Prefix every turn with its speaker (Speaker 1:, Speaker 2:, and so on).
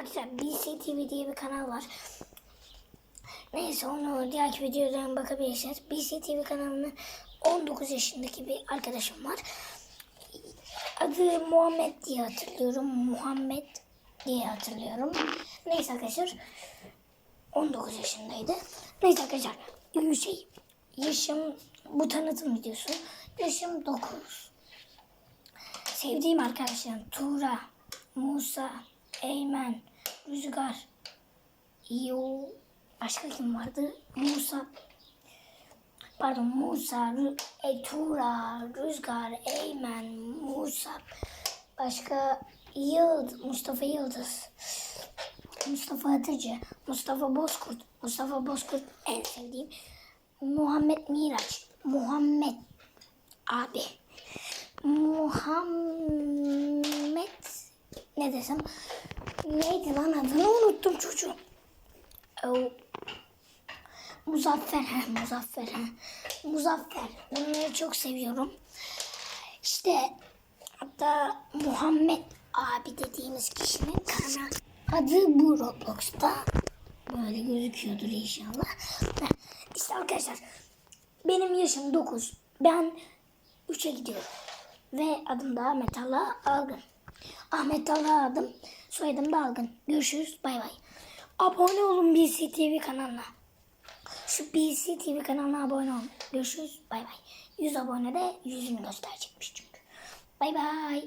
Speaker 1: Arkadaşlar BCTV diye bir kanal var. Neyse onu diğer videodan bakabilirsiniz. BCTV kanalının 19 yaşındaki bir arkadaşım var. Adı Muhammed diye hatırlıyorum. Muhammed diye hatırlıyorum. Neyse arkadaşlar. 19 yaşındaydı. Neyse arkadaşlar. Şey, yaşım bu tanıtım videosu. Yaşım 9. Sevdiğim arkadaşlarım Tuğra, Musa, Eymen, Rüzgar, Yo, başka kim vardı? Musa, pardon Musa, Rü, e, Tuğra, Rüzgar, Eymen, Musa, başka Yıldız, Mustafa Yıldız, Mustafa Atıcı, Mustafa Bozkurt, Mustafa Bozkurt en sevdiğim, Muhammed Miraç, Muhammed abi, Muhammed ne desem neydi lan adını unuttum çocuğum. Oh. Muzaffer, he, Muzaffer, he. Muzaffer. Bunları çok seviyorum. İşte hatta Muhammed abi dediğimiz kişinin kanalı adı bu Roblox'ta. Böyle gözüküyordur inşallah. İşte arkadaşlar benim yaşım 9. Ben 3'e gidiyorum. Ve adım da Ahmet Allah Algın. Ahmet Allah adım. Soyadım da Algın. Görüşürüz. Bay bay. Abone olun BCTV kanalına. Şu BCTV kanalına abone olun. Görüşürüz. Bay bay. 100 abone de yüzünü gösterecekmiş çünkü. Bay bay.